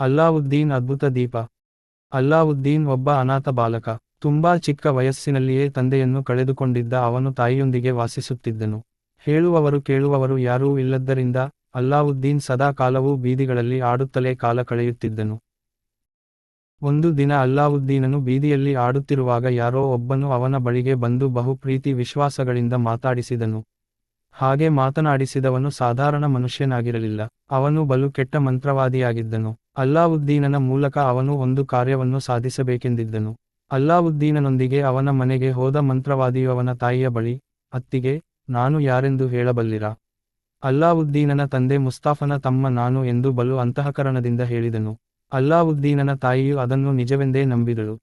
ಅಲ್ಲಾವುದ್ದೀನ್ ಅದ್ಭುತ ದೀಪ. ಅಲ್ಲಾವುದ್ದೀನ್ ಒಬ್ಬ ಅನಾಥ ಬಾಲಕ. ತುಂಬಾ ಚಿಕ್ಕ ವಯಸ್ಸಿನಲ್ಲಿಯೇ ತಂದೆಯನ್ನು ಕಳೆದುಕೊಂಡಿದ್ದ ಅವನು ತಾಯಿಯೊಂದಿಗೆ ವಾಸಿಸುತ್ತಿದ್ದನು. ಹೇಳುವವರು ಕೇಳುವವರು ಯಾರೂ ಇಲ್ಲದ್ದರಿಂದ ಅಲ್ಲಾವುದ್ದೀನ್ ಸದಾ ಕಾಲವೂ ಬೀದಿಗಳಲ್ಲಿ ಆಡುತ್ತಲೇ ಕಾಲ ಕಳೆಯುತ್ತಿದ್ದನು. ಒಂದು ದಿನ ಅಲ್ಲಾವುದ್ದೀನನು ಬೀದಿಯಲ್ಲಿ ಆಡುತ್ತಿರುವಾಗ ಯಾರೋ ಒಬ್ಬನು ಅವನ ಬಳಿಗೆ ಬಂದು ಬಹು ಪ್ರೀತಿ ವಿಶ್ವಾಸಗಳಿಂದ ಮಾತಾಡಿಸಿದನು. ಹಾಗೆ ಮಾತನಾಡಿಸಿದವನು ಸಾಧಾರಣ ಮನುಷ್ಯನಾಗಿರಲಿಲ್ಲ. ಅವನು ಬಲು ಕೆಟ್ಟ ಮಂತ್ರವಾದಿಯಾಗಿದ್ದನು. ಅಲ್ಲಾವುದ್ದೀನನ ಮೂಲಕ ಅವನು ಒಂದು ಕಾರ್ಯವನ್ನು ಸಾಧಿಸಬೇಕೆಂದಿದ್ದನು. ಅಲ್ಲಾವುದ್ದೀನನೊಂದಿಗೆ ಅವನ ಮನೆಗೆ ಹೋದ ಮಂತ್ರವಾದಿಯು ಅವನ ತಾಯಿಯ ಬಳಿ, ಅತ್ತಿಗೆ, ನಾನು ಯಾರೆಂದು ಹೇಳಬಲ್ಲಿರ? ಅಲ್ಲಾವುದ್ದೀನನ ತಂದೆ ಮುಸ್ತಾಫನ ತಮ್ಮ ನಾನು ಎಂದು ಬಲು ಅಂತಃಕರಣದಿಂದ ಹೇಳಿದನು. ಅಲ್ಲಾವುದ್ದೀನನ ತಾಯಿಯು ಅದನ್ನು ನಿಜವೆಂದೇ ನಂಬಿದಳು.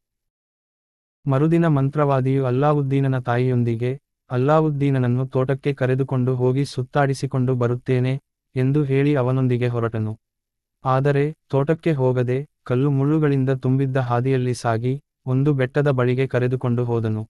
ಮರುದಿನ ಮಂತ್ರವಾದಿಯು ಅಲ್ಲಾವುದ್ದೀನನ ತಾಯಿಯೊಂದಿಗೆ, ಅಲ್ಲಾವುದ್ದೀನನನ್ನು ತೋಟಕ್ಕೆ ಕರೆದುಕೊಂಡು ಹೋಗಿ ಸುತ್ತಾಡಿಸಿಕೊಂಡು ಬರುತ್ತೇನೆ ಎಂದು ಹೇಳಿ ಅವನೊಂದಿಗೆ ಹೊರಟನು. ಆದರೆ ತೋಟಕ್ಕೆ ಹೋಗದೆ ಕಲ್ಲು ಮುಳ್ಳುಗಳಿಂದ ತುಂಬಿದ್ದ ಹಾದಿಯಲ್ಲಿ ಸಾಗಿ ಒಂದು ಬೆಟ್ಟದ ಬಳಿಗೆ ಕರೆದುಕೊಂಡು ಹೋದನು.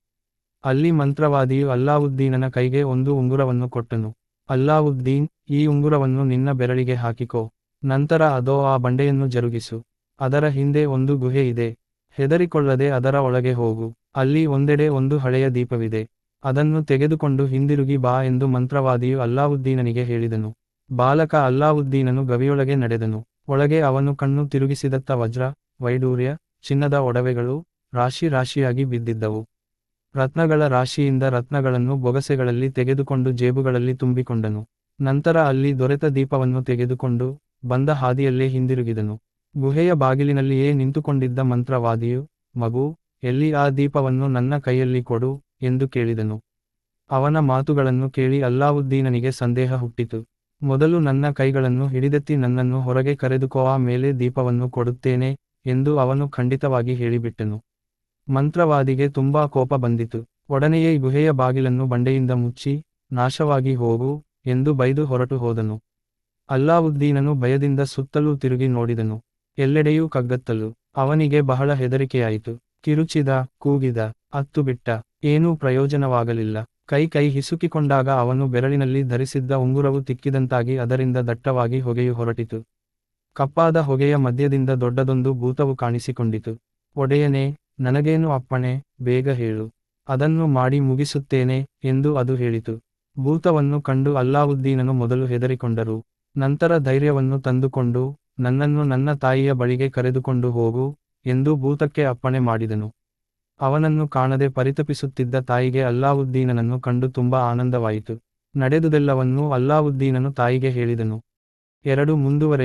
ಅಲ್ಲಿ ಮಂತ್ರವಾದಿಯು ಅಲ್ಲಾವುದ್ದೀನನ ಕೈಗೆ ಒಂದು ಉಂಗುರವನ್ನು ಕೊಟ್ಟನು. ಅಲ್ಲಾವುದ್ದೀನ್, ಈ ಉಂಗುರವನ್ನು ನಿನ್ನ ಬೆರಳಿಗೆ ಹಾಕಿಕೋ. ನಂತರ ಅದೋ ಆ ಬಂಡೆಯನ್ನು ಜರುಗಿಸು. ಅದರ ಹಿಂದೆ ಒಂದು ಗುಹೆ ಇದೆ. ಹೆದರಿಕೊಳ್ಳದೆ ಅದರ ಒಳಗೆ ಹೋಗು. ಅಲ್ಲಿ ಒಂದೆಡೆ ಒಂದು ಹಳೆಯ ದೀಪವಿದೆ. ಅದನ್ನು ತೆಗೆದುಕೊಂಡು ಹಿಂದಿರುಗಿ ಬಾ ಎಂದು ಮಂತ್ರವಾದಿಯು ಅಲ್ಲಾವುದ್ದೀನನಿಗೆ ಹೇಳಿದನು. ಬಾಲಕ ಅಲ್ಲಾವುದ್ದೀನನು ಗವಿಯೊಳಗೆ ನಡೆದನು. ಒಳಗೆ ಅವನು ಕಣ್ಣು ತಿರುಗಿಸಿದತ್ತ ವಜ್ರ, ವೈಡೂರ್ಯ, ಚಿನ್ನದ ಒಡವೆಗಳು ರಾಶಿ ರಾಶಿಯಾಗಿ ಬಿದ್ದಿದ್ದವು. ರತ್ನಗಳ ರಾಶಿಯಿಂದ ರತ್ನಗಳನ್ನು ಬೊಗಸೆಗಳಲ್ಲಿ ತೆಗೆದುಕೊಂಡು ಜೇಬುಗಳಲ್ಲಿ ತುಂಬಿಕೊಂಡನು. ನಂತರ ಅಲ್ಲಿ ದೊರೆತ ದೀಪವನ್ನು ತೆಗೆದುಕೊಂಡು ಬಂದ ಹಾದಿಯಲ್ಲೇ ಹಿಂದಿರುಗಿದನು. ಗುಹೆಯ ಬಾಗಿಲಿನಲ್ಲಿಯೇ ನಿಂತುಕೊಂಡಿದ್ದ ಮಂತ್ರವಾದಿಯು, ಮಗು, ಎಲ್ಲಿ ಆ ದೀಪವನ್ನು ನನ್ನ ಕೈಯಲ್ಲಿ ಕೊಡು ಎಂದು ಕೇಳಿದನು. ಅವನ ಮಾತುಗಳನ್ನು ಕೇಳಿ ಅಲ್ಲಾವುದ್ದೀನನಿಗೆ ಸಂದೇಹ ಹುಟ್ಟಿತು. ಮೊದಲು ನನ್ನ ಕೈಗಳನ್ನು ಹಿಡಿದೆತ್ತಿ ನನ್ನನ್ನು ಹೊರಗೆ ಕರೆದುಕೋ, ಆ ಮೇಲೆ ದೀಪವನ್ನು ಕೊಡುತ್ತೇನೆ ಎಂದು ಅವನು ಖಂಡಿತವಾಗಿ ಹೇಳಿಬಿಟ್ಟನು. ಮಂತ್ರವಾದಿಗೆ ತುಂಬಾ ಕೋಪ ಬಂದಿತು. ಒಡನೆಯೇ ಗುಹೆಯ ಬಾಗಿಲನ್ನು ಬಂಡೆಯಿಂದ ಮುಚ್ಚಿ, ನಾಶವಾಗಿ ಹೋಗು ಎಂದು ಬೈದು ಹೊರಟು ಹೋದನು. ಅಲ್ಲಾವುದ್ದೀನನು ಭಯದಿಂದ ಸುತ್ತಲೂ ತಿರುಗಿ ನೋಡಿದನು. ಎಲ್ಲೆಡೆಯೂ ಕಗ್ಗತ್ತಲು. ಅವನಿಗೆ ಬಹಳ ಹೆದರಿಕೆಯಾಯಿತು. ಕಿರುಚಿದ, ಕೂಗಿದ, ಅತ್ತುಬಿಟ್ಟ, ಏನೂ ಪ್ರಯೋಜನವಾಗಲಿಲ್ಲ. ಕೈ ಕೈ ಹಿಸುಕಿಕೊಂಡಾಗ ಅವನು ಬೆರಳಿನಲ್ಲಿ ಧರಿಸಿದ್ದ ಉಂಗುರವು ತಿಕ್ಕಿದಂತಾಗಿ ಅದರಿಂದ ದಟ್ಟವಾಗಿ ಹೊಗೆಯು ಹೊರಟಿತು. ಕಪ್ಪಾದ ಹೊಗೆಯ ಮಧ್ಯದಿಂದ ದೊಡ್ಡದೊಂದು ಭೂತವು ಕಾಣಿಸಿಕೊಂಡಿತು. ಒಡೆಯನೇ, ನನಗೇನು ಅಪ್ಪಣೆ, ಬೇಗ ಹೇಳು. ಅದನ್ನು ಮಾಡಿ ಮುಗಿಸುತ್ತೇನೆ ಎಂದು ಅದು ಹೇಳಿತು. ಭೂತವನ್ನು ಕಂಡು ಅಲ್ಲಾವುದ್ದೀನನು ಮೊದಲು ಹೆದರಿಕೊಂಡರು. ನಂತರ ಧೈರ್ಯವನ್ನು ತಂದುಕೊಂಡು, ನನ್ನನ್ನು ನನ್ನ ತಾಯಿಯ ಬಳಿಗೆ ಕರೆದುಕೊಂಡು ಹೋಗು ಎಂದು ಭೂತಕ್ಕೆ ಅಪ್ಪಣೆ ಮಾಡಿದನು. ಅವನನ್ನು ಕಾಣದೆ ಪರಿತಪಿಸುತ್ತಿದ್ದ ತಾಯಿಗೆ ಅಲ್ಲಾವುದ್ದೀನನನ್ನು ಕಂಡು ತುಂಬಾ ಆನಂದವಾಯಿತು. ನಡೆದುದೆಲ್ಲವನ್ನೂ ಅಲ್ಲಾವುದ್ದೀನನು ತಾಯಿಗೆ ಹೇಳಿದನು. ಎರಡು ಮುಂದುವರೆ